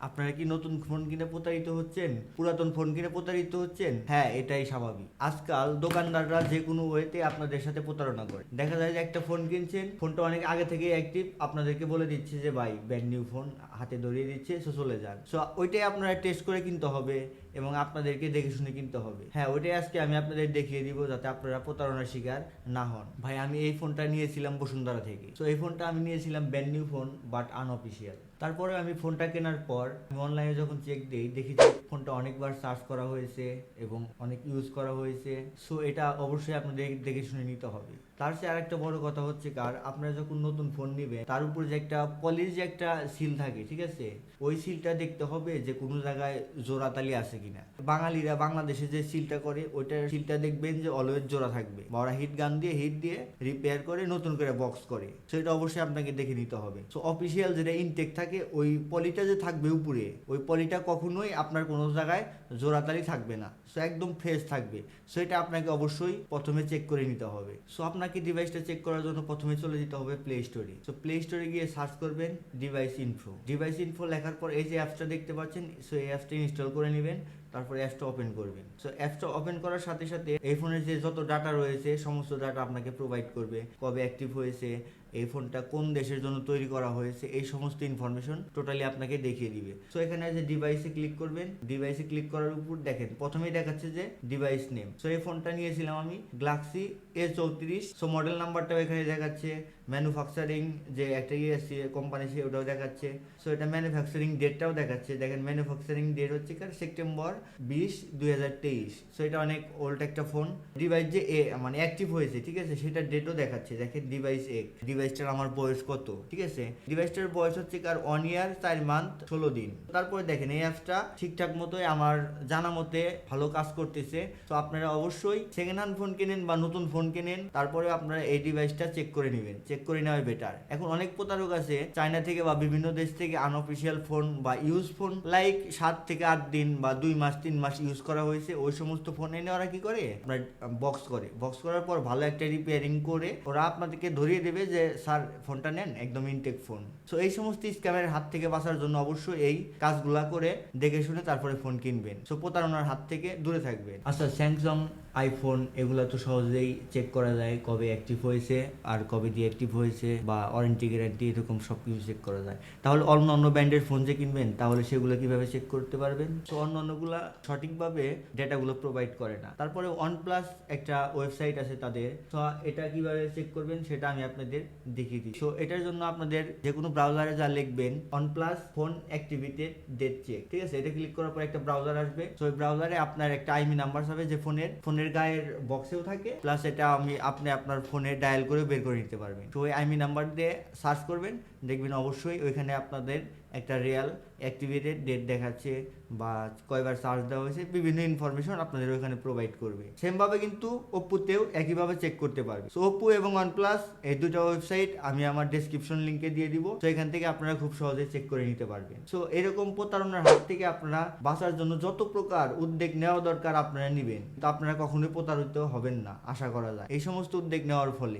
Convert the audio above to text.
আপনারা কি নতুন ফোন কিনে প্রতারিত হচ্ছেন? পুরাতন ফোন কিনে প্রতারিত হচ্ছেন? হ্যাঁ এটাই স্বাভাবিক। আজকাল দোকানদাররা যে কোনো ওয়েতে আপনাদের সাথে প্রতারণা করে। দেখা যায় যে একটা ফোন কিনছেন, ফোনটা অনেক আগে থেকে অ্যাক্টিভ আপনাদেরকে বলে দিচ্ছে যে, ভাই ব্যান্ড নিউ ফোন হাতে ধরিয়ে দিচ্ছে সো চলে যান। সো ওইটাই আপনারা টেস্ট করে কিনতে হবে। এবং আপনাদেরকে দেখে শুনে কিনতে হবে। হ্যাঁ ওইটাই আজকে আমি আপনাদের দেখিয়ে দিব যাতে আপনারা প্রতারণার শিকার না হন। ভাই, আমি এই ফোনটা নিয়েছিলাম বসুন্ধরা থেকে। তো এই ফোনটা আমি নিয়েছিলাম brand new phone but unofficial তারপরে আমি ফোনটা কেনার পর আমি অনলাইনে যখন চেক দিই, দেখি যে ফোনটা অনেকবার সার্চ করা হয়েছে এবং অনেক ইউজ করা হয়েছে। সো এটা অবশ্যই আপনাদের দেখে শুনে নিতে হবে। তার চেয়ে আরেকটা বড় কথা হচ্ছে কার, আপনারা যখন নতুন ফোন নেবেন, তার উপর যে একটা পলির যে একটা সিল থাকে, ঠিক আছে? ওই সিলটা দেখতে হবে যে কোনো জায়গায় জোড়াতালি আছে কিনা। বাঙালিরা বাংলাদেশে যে সিলটা করে ওইটার সিলটা দেখবেন যে অলওয়েজ জোড়া থাকবে। বা ওরা হিট গান দিয়ে হিট দিয়ে রিপেয়ার করে, নতুন করে বক্স করে। সেটা অবশ্যই আপনাকে দেখে নিতে হবে। সো অফিসিয়াল যেটা ইনটেক থাকে, ওই পলিটা যে থাকবে উপরে, ওই পলিটা কখনোই আপনার কোনো জায়গায় জোড়াতালি থাকবে না। সো একদম ফ্রেশ থাকবে। সো এটা আপনাকে অবশ্যই প্রথমে চেক করে নিতে হবে। সো আপনাকে ডিভাইসটা চেক করার জন্য প্রথমে চলে যেতে হবে প্লে স্টোরে সো প্লে স্টোরে গিয়ে সার্চ করবেন ডিভাইস ইনফো ডিভাইস ইনফো লেখার পর এই যে অ্যাপসটা দেখতে পাচ্ছেন সো এই অ্যাপসটা ইনস্টল করে নেবেন। তারপরে অ্যাপসটা ওপেন করবেন। সো অ্যাপসটা ওপেন করার সাথে সাথে এই ফোনের যে যত ডাটা রয়েছে, সমস্ত ডাটা আপনাকে প্রোভাইড করবে। কবে অ্যাক্টিভ হয়েছে, এই ফোনটা কোন দেশের জন্য তৈরি করা হয়েছে, এই সমস্ত ইনফরমেশন টোটালি আপনাকে দেখিয়ে দিবে। সো এখানে যে ডিভাইসে ক্লিক করবেন ডিভাইসে ক্লিক করার উপর দেখেন, প্রথমেই দেখাচ্ছে যে ডিভাইস নেম সো এই ফোনটা নিয়েছিলাম আমি গ্লাক্সি এ চৌত্রিশ। সো মডেল নাম্বারটাও এখানে দেখাচ্ছে। ম্যানুফ্যাকচারিং যে একটা ইয়ে আছে কোম্পানি সে ওটাও দেখাচ্ছে। সো এটা ম্যানুফ্যাকচারিং ডেটটাও দেখাচ্ছে। দেখেন ম্যানুফ্যাকচারিং ডেট হচ্ছে কার সেপ্টেম্বর বিশ, দুই সো এটা অনেক ওল্ড একটা ফোন ডিভাইস যে এ মানে অ্যাক্টিভ হয়েছে, ঠিক আছে? সেটা ডেটও দেখাচ্ছে। দেখেন ডিভাইস এক ডিভাইসটার আমার বয়স কত? ঠিক আছে? ডিভাইসটার বয়স হচ্ছে কার ওয়ান ইয়ার চার মান্থ ষোলো দিন। তারপরে দেখেন, এই অ্যাপসটা ঠিকঠাক মতোই আমার জানা মতে ভালো কাজ করতেছে। তো আপনারা অবশ্যই সেকেন্ড হ্যান্ড ফোন কেনেন বা নতুন ফোন কেনেন তারপরে আপনারা এই ডিভাইসটা চেক করে নেবেন। চেক করে নেওয়াই বেটার এখন অনেক প্রতারক আছে চায়না থেকে বা বিভিন্ন দেশ থেকে আনঅফিসিয়াল ফোন বা ইউজ ফোন লাইক সাত থেকে আট দিন বা দুই মাস, তিন মাস ইউজ করা হয়েছে। ওই সমস্ত ফোন এনে ওরা কি করে? আপনার বক্স করে। বক্স করার পর ভালো একটা রিপেয়ারিং করে ওরা আপনাদেরকে ধরিয়ে দেবে যে, স্যার ফোনটা নেন, একদম ইনটেক ফোন সো এই সমস্ত স্ক্যামের হাত থেকে বাঁচার জন্য অবশ্যই এই কাজগুলা করে দেখে শুনে তারপরে ফোন কিনবেন। সো প্রতারণার হাত থেকে দূরে থাকবেন। আচ্ছা স্যামসাং আইফোন এগুলো তো সহজেই চেক করা যায় কবে অ্যাক্টিভ হয়েছে আর কবে ডিঅ্যাক্টিভ হয়েছে বা ওয়ারেন্টি গ্যারান্টি এরকম সব কিছু চেক করা যায়। তাহলে অন্য অন্য ব্র্যান্ডের ফোন যে কিনবেন, তাহলে সেগুলো কীভাবে চেক করতে পারবেন? তো অন্য অন্যগুলা সঠিকভাবে ডেটাগুলো প্রোভাইড করে না। তারপরে ওয়ানপ্লাস একটা ওয়েবসাইট আছে তাদের। তো এটা কীভাবে চেক করবেন সেটা আমি আপনাদের দেখিয়ে দিই তো এটার জন্য আপনাদের যে কোনো ব্রাউজারে যা লিখবেন OnePlus phone activated date check ঠিক আছে? এটা ক্লিক করার পর একটা ব্রাউজার আসবে। তো ওই ব্রাউজারে আপনার একটা আইমি নাম্বার হবে যে ফোনের ফোনের গায়ের বক্সেও থাকে। প্লাস এটা আমি আপনি আপনার ফোনে ডায়াল করে বের করে নিতে পারবেন। তো ওই আইমি নাম্বার দিয়ে সার্চ করবেন, দেখবেন অবশ্যই ওইখানে আপনাদের একটা রিয়াল অ্যাক্টিভেটেড ডেট দেখাচ্ছে বা কয়বার চার্জ দেওয়া হয়েছে, বিভিন্ন ইনফরমেশন আপনাদের ওইখানে প্রোভাইড করবে। সেমভাবে কিন্তু ওপ্পোতেও একইভাবে চেক করতে পারবে। সো ওপ্পো এবং ওয়ানপ্লাস এই দুটো ওয়েবসাইট আমি আমার ডেসক্রিপশন লিঙ্কে দিয়ে দিব, তো এখান থেকে আপনারা খুব সহজে চেক করে নিতে পারবেন। সো এরকম প্রতারণার হাত থেকে আপনারা বাঁচার জন্য যত প্রকার উদ্যোগ নেওয়া দরকার আপনারা নেবেন তো আপনারা কখনোই প্রতারিত হবেন না, আশা করা যায়। এই সমস্ত উদ্যোগ নেওয়ার ফলে।